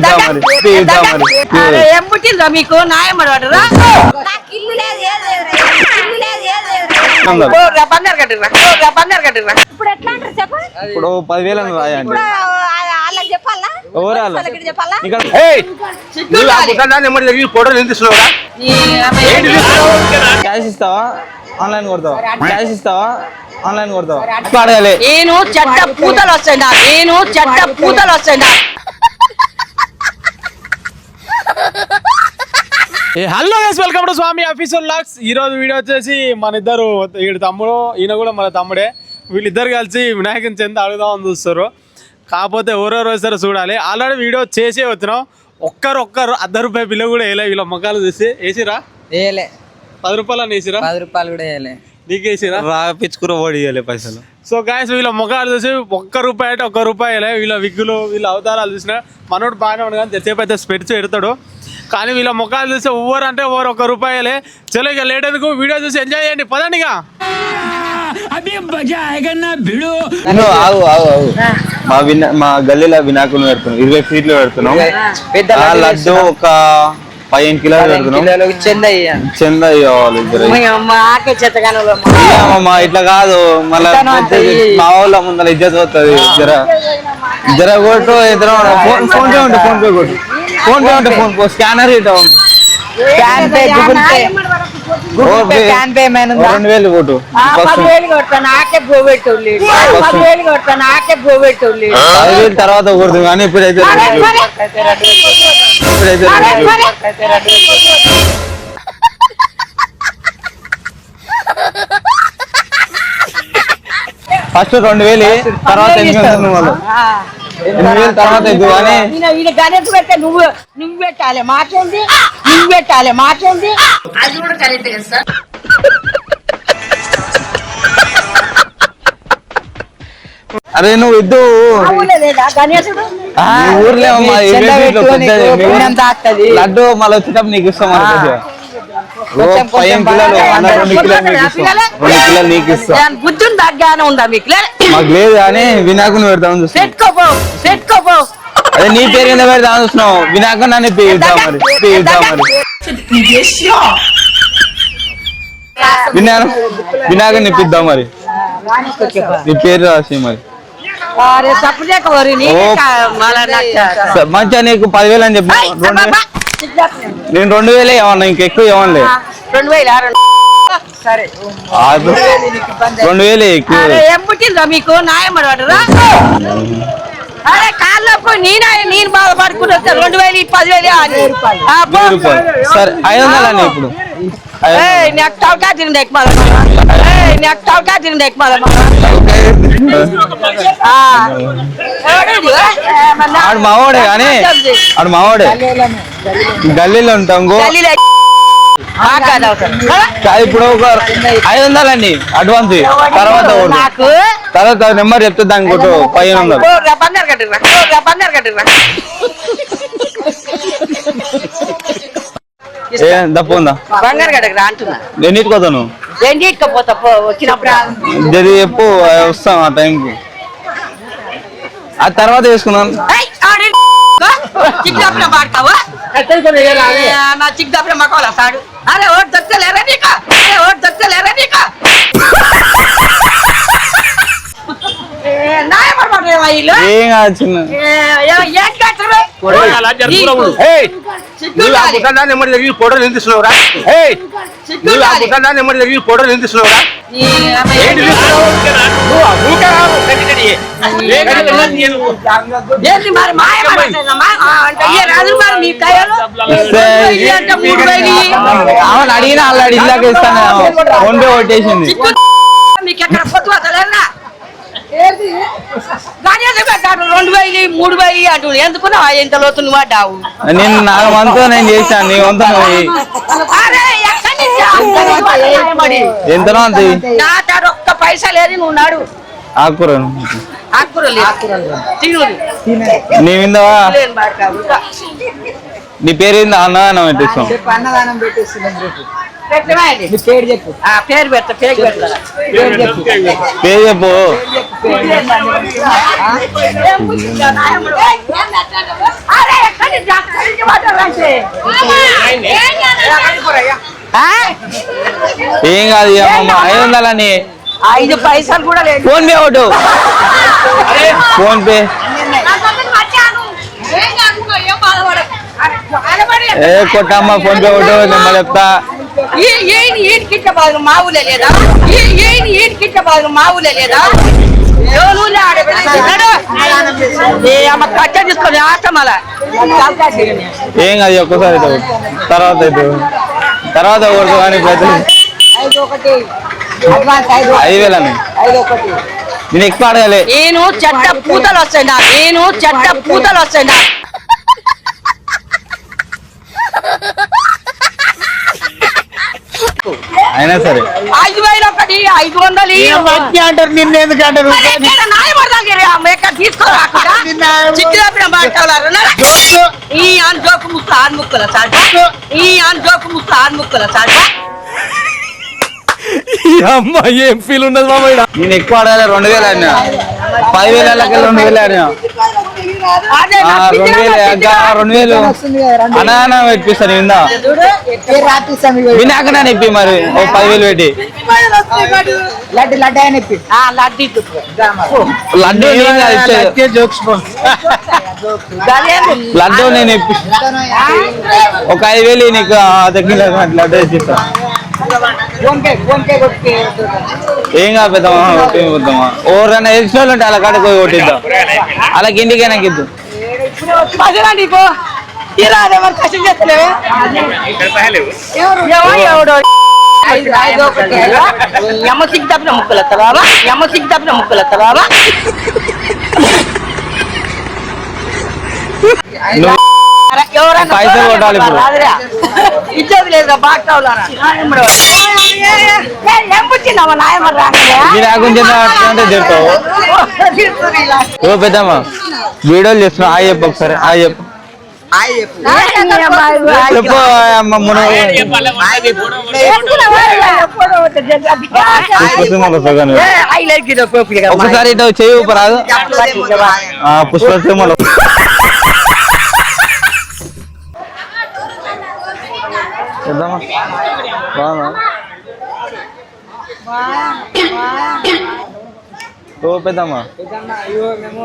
తీద్దాం మరి తీద్దాం మరి అరే, ఏం పుట్టిందో మీకు? న్యాయం అడగరా నాకు ఇల్లు లేదు ఏం లేదు రా. ఇల్లు లేదు ఏం లేదు రా. ఉందా? ఓ, రా బంగారు కట్టిరా ఓ, రా బంగారు కట్టిరా ఇప్పుడు ఎట్లా అంటారు చెప్ప ఇప్పుడు పదివేలు రాయండి. ఇప్పుడు ఆ- వాళ్ళకి చెప్పాలా? ఎవరు వాళ్ళు? వాళ్ళకి చెప్పాలా? ఇక్కడ సిగ్గు ఉండాలి. ఫోటోలు ఎందుకు ఇస్తున్నావురా నీ అమ్మ ఏం చేస్తున్నావు? క్యాష్ ఇస్తావా? ఆన్లైన్ కొడతావా? క్యాష్ ఇస్తావా? ఆన్లైన్ కొడతావా? అడగాలి నేను చెడ్డ పూతలు వస్తాయి నాకు నేను చెడ్డ పూతలు వస్తాయి నాకు hello guys welcome to Swami official vlogs ఈ రోజు వీడియో వచ్చేసి మన ఇద్దరు ఈడు తమ్ముడు ఈయన కూడా మన తమ్ముడే. వీళ్ళిద్దరు కలిసి వినాయకుని చెంద అడుగుదామని చూస్తారు కాకపోతే ఎవరెవరు వస్తారో చూడాలి. ఆల్రెడీ వీడియో చేసే వచ్చినాం ఒక్కరు ఒక్కరు అర్ధ రూపాయి బిల్లు కూడా వేయలే వీళ్ళ మొక్కలు చూసి. వేసిరా? వేయలే. పది రూపాయలు అని వేసిరా? పది రూపాయలు కూడా వేయలే. నీకు వేసిరా? రాపించుకుని ఓడి ఇవ్వాలి పైసలు. సో గాయస్ వీళ్ళ ముఖాలు చూసి ఒక్క రూపాయి అంటే ఒక్క రూపాయి వేయలే. వీళ్ళ విగ్గులు వీళ్ళ అవతారాలు చూసిన మనోడు బాగానే ఉన్నాడు కానీ తెచ్చేపు అయితే స్పెట్స్ పెడతాడు. కానీ వీళ్ళ ముఖాలు చూసి ఓవర్ అంటే ఓవర్ ఒక్క రూపాయలే. చలో ఇక లేట్ ఎందుకు? వీడియో చూసి ఎంజాయ్ చేయండి. పదండి ఇక. నువ్వు ఆగు ఆగు ఆగు. మా వినా మా గల్లీలో వినాయకుని పెడుతున్నాం. ఇరవై ఫీట్లు పెడుతున్నాం. పెద్ద ఆ లడ్డు ఒక పదిహేను కిలోలు పెడుతున్నాం. కిలోలు చెంద చంద ఇవ్వాలి ఇద్దరు. మీ అమ్మ ఆకే చెత్తగాను ఇయ్యమ్మా ఇట్లా కాదు. మళ్ళా మా వాళ్ళ ముందర ఇజ్జత్ పోతుంది. జర జర కొట్టు ఇద్దరు ఫోన్ ఫోన్ పే ఉంటే ఫోన్ పే కొట్టు. ఫోన్ పే ఉంటే ఫోన్ పే స్కానర్ ఇట్లా PhonePe Google Pay. Google Pay PhonePe ఉందా? రెండు వేలు కొట్టు ఫస్ట్ పదివేలు కొడతా నాకే పోబెట్టోళ్ళు పదివేలు కొడతా నాకే పదివేలు తర్వాత కొడుతుంది కానీ ఇప్పుడైతే. ఇప్పుడైతే. ఫస్ట్ రెండు వేలు తర్వాత ఎనిమిది వందలు తర్వాత నువ్వు నువ్వు పెట్టాలి మాకేంది నువ్వు పెట్టాలి మాకేంది అది కూడా కరెక్ట్ కదా సార్? అరే నువ్వు ఇద్దు. లడ్డు మళ్ళీ వచ్చేటప్పుడు నీకు ఇస్తాం రెండు కిలోలు నీకు ఇస్తాం. రెండు కిలోలు నీకు ఇస్తాం. బుద్ధి ఉందా మీకు? మాకు లేదు కానీ వినాయకుని పెడతామని పెట్టుకోపో పెట్టుకోపో అదే నీ పేరు కింద పెడతామని చూస్తున్నాం. వినాయకుని అని ఇద్దాం మరి ఇద్దాం మరి. వినాయక వినాయకుని ఇప్పిద్దాం మరి. నీ పేరు రాసి మరి. మంచిగా నీకు పదివేలు అని చెప్పి. నేను రెండు వేలే ఏమన్నా ఇంకెక్కువ ఆ, రెండు వేలు రెండు వేలే మీకు? న్యాయం అరే కాళ్ళు పోయి నేను నేను బాధపడుకుని వస్తే రెండు వేలు పదివేలు సరే ఐదు ఇప్పుడు. నాకు ఎక్కువ నాకు ఎక్కువ ఆడు మావాడే కానీ ఆడు మావాడే. గల్లీలో ఉంటాం గో. కా- ఇప్పుడు ఒక ఐదు వందలు అండి అడ్వాన్స్. తర్వాత. నాకు తర్వాత నెంబర్ చెప్తే దానికి కొట్టు పదిహేను వందలు. దప్పు ఉందా బంగారు కట్టకురా అంటున్నా. వచ్చినప్పుడు జరి చెప్పు వస్తాం ఆ టైంకి. ఆ తర్వాత వేసుకున్నాను ఆడి చిక్కాపుల పాడతావా నా చిక్కాపుల మకోలా సాడు? అరే ఓటు దక్కలేరా నీకు అరే ఓటు దక్కలేరా నీకు నాయపడబడ్డా వీళ్ళు ఏం కాదు చిన్న. ఏ, ఏ- ఏం కట్టరు సిగ్గుండాలి ఫోటోలు ఎందుకు ఇస్తున్నావురా సిగ్గుండాలి నెమ్మది జరిగి ఫోటోలు ఎందుకు ఇస్తున్నావురా నీ అమ్మ ఏం ఏంటి మరి మాయమాటేనా? మా- ఆ, అంటే ఏ రాజు మరి మీ కయ్యలు? ఈ అంటే మూడు వేలు ఇయ్యి. అవును అడిగిన వాళ్ళు ఇల్లాక ఇస్తాను. ఫోన్ పే కొట్టేసింది. మీకు ఎక్కడ పొత్తు పెట్టాడు రెండు వేలు మూడు వేలు అంటు ఎందుకు ఇంత లోతు నువ్వు నేను నా వంతు నేను చేశాను నీ వంతు ఎంతనో అంత చెయ్యి. నా తాడు ఒక్క పైసా లేదు నువ్వు నాడు. ఆకుకూర ఆకురలు తిను. నీ విందవా నీ పేరు ఏంది? అన్నదానం పెట్టిస్తాం అన్నదానం పెట్టేస్తున్నాం. నీ పేరు చెప్పు. ఆ, పేరు పెడతా పేరు పెడతా. పేరు చెప్పు. పేరు ఏం కాదు ఐదు వందలని. ఐదు పైసలు కూడా లేదు. ఫోన్ పే ఒకటి. PhonePe. ఏ కొట్టమ్మ ఫోన్ పే ఒకటి నెంబర్ చెప్తా. ఈయనకిట్ట బాధలు మా ఊళ్ళో లేదా? ఈయన ఈయనకిట్ట బాధలు మా ఊళ్ళో లేదా? ఎవరు ఏ అమ్మ కట్ట తీసుకొని ఏం కాదు ఒక్కసారి ఒకటి. తర్వాత ఒకటి. తర్వాత కొడుతు కానీ ఐదు ఒకటి. ఒకటి. నేను ఎక్కువ అడగలే నేను చెడ్డ పూతలు వస్తాయి నేను చెడ్డ పూతలు వస్తాయి అయినా సరే. ఐదు వేలు ఒకటి ఐదు వందలు. అంటారు? నిన్న ఎందుకు అంటారు? ఈ ఆన్ జోకు ముక్క ఆన్ ముక్కల సాట ఈ ఆన్ జోకు ముక్క ఆన్ ముక్కల సాట అమ్మ ఏం ఫీల్ ఉన్నది మామ ఈడ. నేను ఎక్కువ అడగలే రెండు వేలు అడినా పదివేలకి రెండు వేలు అడినా అదే ఆ, నా రెండు వేలు అనాన. వినాకనా ఇప్పి మరి. ఓ పదివేలు పెట్టి. లడ్డు లడ్డు ఇప్పి నేను? లడ్డు ఇప్పి. ఒక ఐదు వేలు నీకు దగ్గర లడ్డు ఏం కాదు పెద్దమ్మా ఒకటి పెద్దమ్మా ఎవరైనా వాళ్ళు ఉంటే అలా కాడికి పోయి ఎవడో? ఐదు ఐదు ఒకటి ఎమ్మ సిగ్గు తప్పిన ముక్కలు ఎత్తా బాబా ఎమ్మ సిగ్గు తప్పిన ముక్కలు ఎత్తా బాబా పైసలు కొట్టాలి ఇప్పుడు. ఇచ్చేది లేదు అంటే చెప్తావు. ఓ పెద్దమ్మ వీడియోలు చేస్తున్నా ఆ చెప్పు ఒకసారి ఆ చెప్పు. ఒకసారి ఇటు చెయ్యి ఊపరాదు పుష్ప సినిమాలో పెద్దమ్మ బాగున్నా ఓ పెద్దమ్మ. మేము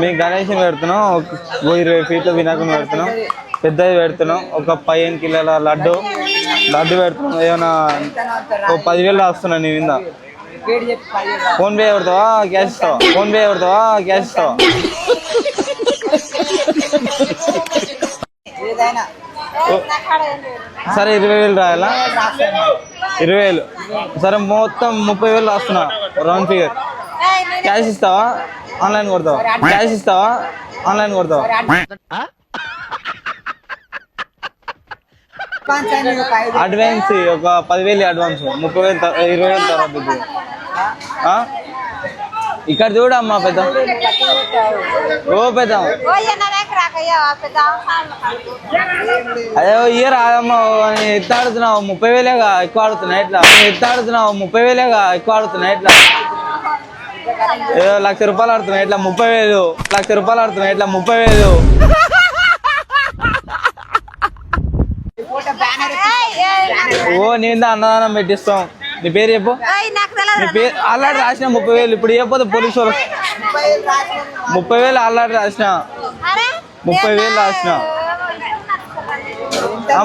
మీ గణేష్ పెడుతున్నాం. ఒక ఇరవై ఫీట్ల వినాయకుని పెడుతున్నాం. పెద్దది పెడుతున్నాం. ఒక పదిహేను కిలోల లడ్డు. లడ్డు పెడుతున్నాం. ఏమైనా ఓ పదివేలు రాస్తున్నా నీ మీద ఫోన్ పే పెడతావా? క్యాష్ ఇస్తావా? ఫోన్ పే పెడతావా? క్యాష్ ఇస్తావా? సరే ఇరవై వేలు రాయాలా? ఇరవై వేలు. సరే మొత్తం ముప్పై వేలు రాస్తున్నా. Round figure. క్యాష్ ఇస్తావా? ఆన్లైన్ కొడతావా? క్యాష్ ఇస్తావా? ఆన్లైన్ కొడతావా? అడ్వాన్స్ ఒక పదివేలు అడ్వాన్స్ ముప్పై వేలు ఇరవై వేలు తర్వాత ఇక్కడ చూడమ్మా పెద్ద ఓ పెద్ద అదే ఇయర్ ఆడమ్మా ఎత్త ఆడుతున్నావు ముప్పై వేలేగా ఎక్కువ ఆడుతున్నా ఎట్లా? ఎత్త ఆడుతున్నావు ముప్పై వేలేగా ఎక్కువ ఆడుతున్నా ఎట్లా? ఏదో లక్ష రూపాయలు ఆడుతున్నా ఎట్లా? ముప్పై వేలు లక్ష రూపాయలు ఆడుతున్నా ఎట్లా? ముప్పై వేలు. ఓ నేను అన్నదానం పెట్టిస్తాం. నీ పేరు చెప్పు. నీ పేరు ఆల్రెడీ రాసిన ముప్పై వేలు ఇప్పుడు చెప్పదు పోలీసు వాళ్ళు ముప్పై వేలు ఆల్రెడీ రాసిన. ముప్పై వేలు రాసిన.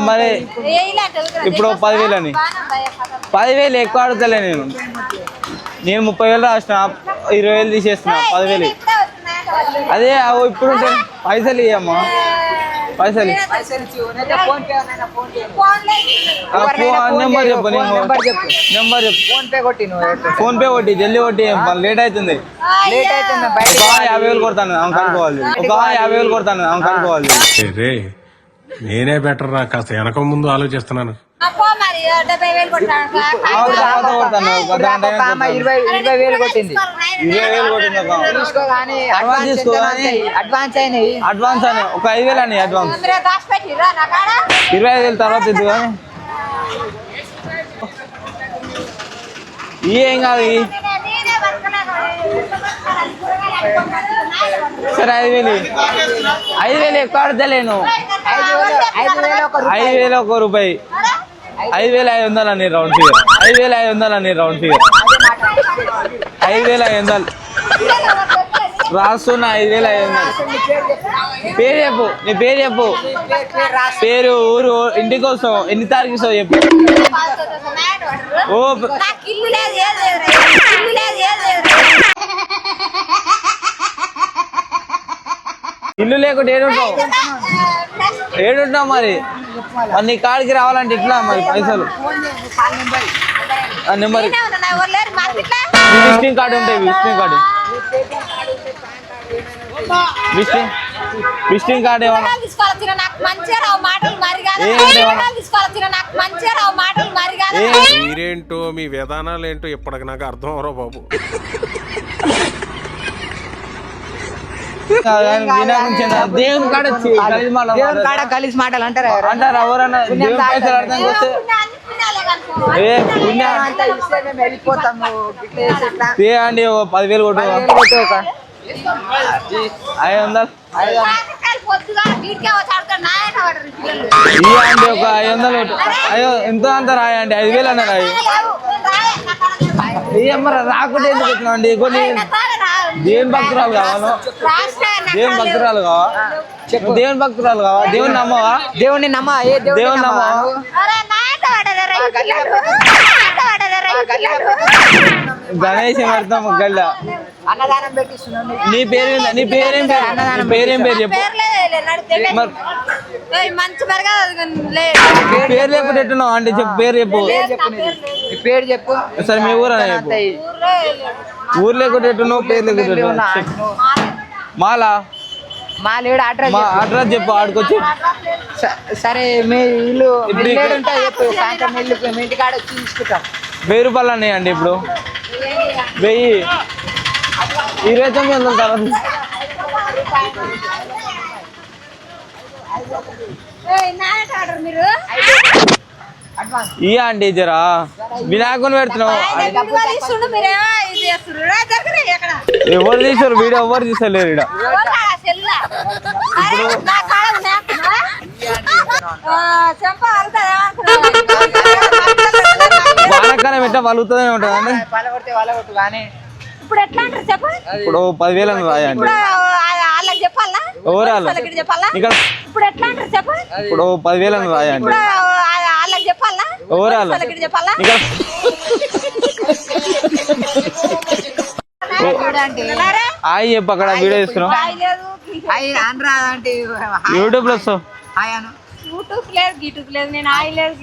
మరి ఇప్పుడు పదివేలు అని పదివేలు ఎక్కువ అడుగుతలే నేను. నేను ముప్పై వేలు రాసిన ఇరవై వేలు తీసేస్తున్నా పదివేలు. అదే ఇప్పుడు పైసలు ఇవ్వమ్మా పైసలు. నెంబర్ చెప్పు నెంబర్ చెప్పు. నెంబర్ చెప్పు. ఫోన్ పే కొట్టి? ఫోన్ పే కొట్టి జల్దీ కొట్టి లేట్ అవుతుంది. లేట్ అవుతుంది ఒక యాభై వేలు కొడతాను ఆమె కనుక్కోవాలి. ఒక యాభై వేలు కొడతాను కనుక్కోవాలి. రే నేనే బెటర్ రా కాస్త వెనక ముందు ఆలోచిస్తున్నాను. ఇరవై ఇరవై వేలు కొట్టింది అడ్వాన్స్ అయినాయి అడ్వాన్స్ అని ఒక ఐదు వేలు అని అడ్వాన్స్ ఇరవై ఐదు వేలు తర్వాత ఇద్దు కానీ ఏం కాదు. సరే ఐదు వేలు. ఐదు వేలు ఎక్కువ ఆడతలేను ఐదు వేలు ఒక రూపాయి ఐదు వేల ఐదు వందలు అని రౌండ్ ఫిగర్ ఐదు వేల ఐదు వందలు అని రౌండ్ ఫిగర్ ఐదు వేల ఐదు వందలు. రాస్తున్నా ఐదు వేల ఐదు వందలు. పేరు చెప్పు నీ పేరు చెప్పు. పేరు ఊరు ఇంటికి వస్తావు ఎన్ని తారీఖు వస్తావు చెప్పు. ఓ ఇల్లు ఇల్లు లేకుండా ఏడుంటావు? ఏడుంటావు మరి? మరి నీ కాడికి రావాలంటే ఇట్లా మరి పైసలు? నెంబర్. విజిటింగ్ కార్డు ఉంటాయి visiting card. Visiting visiting card ఏమన్నా? మీరేంటో మీ విధానాలు ఏంటో ఇప్పటికి నాకు అర్థం అవరో బాబు. దేవుని కాడ కలిసి మాట దేవుని కాడ కలిసి మాటలు అంటారా ఎవరు? అంటారు? ఎవరన్నా దేవుని పైసలు అర్థం వస్తే అండి పదివేలు కొట్టు ఐదు వందలు. ఇవ్వండి ఒక ఐదు వందలు అయ్యో ఎంతో అంత రాయండి? ఐదు వేలు అన్నారు అవి. ఏమో రాకుంటే ఎందుకు పెట్టినామండి కొన్ని. దేవుని భక్తురాలు రాసిన దేవుని. భక్తురాలు కావా? దేవుని భక్తురాలు కావా? దేవుని నమ్మవా? దేవుని నమ్మ దేవుని దేవుని నమ్మ నమ్మవా. గణేష్ పెడతాం గల్ల. అన్నదానం. నీ పేరు ఏంది? నీ పేరేం పేరు? నీ పేరేం పేరు చెప్పు. మంచి పేరు లేకుండా ఎట్టున్నావు అంటే చెప్పు పేరు చెప్పు. చెప్పు పేరు సరే మీ ఊరు చెప్పు. ఎట్టున్నావు పేరు. మాలా? మా లేడు అడ్రస్ మా. అడ్రస్ చెప్పు ఆడుకొచ్చి. సరే మీ ఇల్లు చెప్పు. సాయంత్రం మీ ఇంటికాడ వచ్చి తీసుకుంటాం. వెయ్యి రూపాయలు అన్నాయండి ఇప్పుడు. వెయ్యి. ఇరవై తొమ్మిది వందల తర్వాత? ఇయ్య అండి జరా. వినాయకుని పెడుతున్నావు ఎవరు తీసారు వీడియో ఎవరు తీసలేరు ఇక్కడ? వానకాలం ఎట్లా పలగొడితే వాళ్ళగొట్టు కానీ ఇప్పుడు ఎట్లా అంటారు చెప్ప? ఇప్పుడు పదివేలు అని రాయండి. వాళ్ళకి చెప్పాలా? చెప్పాలా? ఇక్కడ ఇప్పుడు ఎట్లా అంటారు చెప్ప? ఇప్పుడు పదివేలు అని రాయండి. వాళ్ళకి చెప్పాలా? ఎవరు వాళ్ళు? వాళ్ళకి చెప్పాలా? ఆయి చెప్పు అక్కడ వీడియో అంటే యూట్యూబ్లో వస్తావు. హాయ్ యూట్యూబ్ లేదు గీట్యూబ్ లేదు. నేను ఆయి లేదు.